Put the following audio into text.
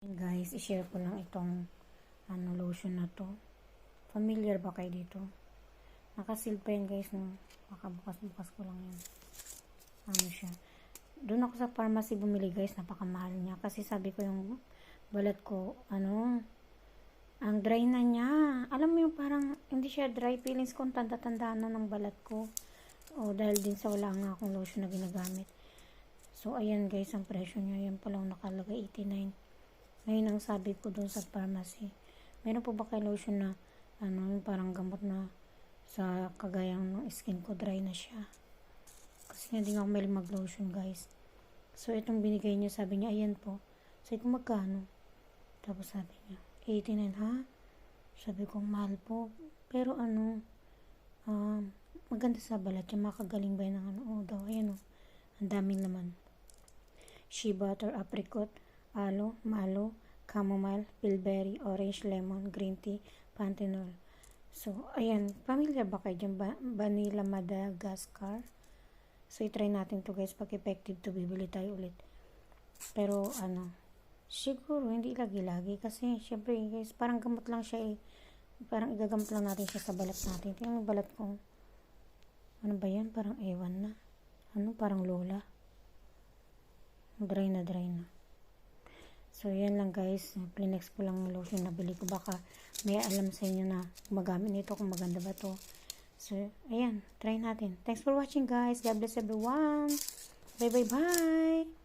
Guys, i-share ko lang itong ano, lotion na to. Familiar ba kayo dito? Nakasil pa yan guys, no? Makabukas-bukas ko lang yan. Ano siya. Doon ako sa pharmacy bumili guys, napakamahal niya. Kasi sabi ko yung balat ko, ano, ang dry na niya. Alam mo yung parang, hindi siya dry feelings ko, tanda-tanda na ng balat ko. O dahil din sa wala nga akong lotion na ginagamit. So, ayan guys, ang presyo niya. Yan palang nakalagay, 89. Ngayon ang sabi ko dun sa pharmacy, meron po ba kayo lotion na ano, yung parang gamot na sa kagayang ng skin ko dry na siya. Kasi nga ako mahilig mag-lotion guys. So itong binigay niya, sabi niya, ayan po. Sabi ko, magkano? Tapos sabi niya, 89 ha? Sabi ko, mahal po. Pero ano, um, maganda sa balat. Yung makagaling ba yun ng ano? Oo daw, ayan o. Ang daming laman. Shea butter, apricot, aloe, malo, chamomile, bilberry, orange, lemon, green tea, panthenol. So, ayan. Familiar ba kayo dyan? Ba- Vanilla Madagascar. So, itry natin to guys. Pag effective to, bibili tayo ulit. Pero, ano, siguro, hindi lagi-lagi. Kasi, syempre, guys, parang gamot lang siya eh. Parang igagamot lang natin siya sa balat natin. Tingnan mo balat ko. Ano ba yan? Parang ewan na. Ano? Parang lola. Dry na, dry na. So, yan lang guys. Plinex ko lang lotion na bili ko. Baka may alam sa inyo na gumagamit nito kung maganda ba to. So, ayan. Try natin. Thanks for watching guys. God bless everyone. Bye, bye, bye.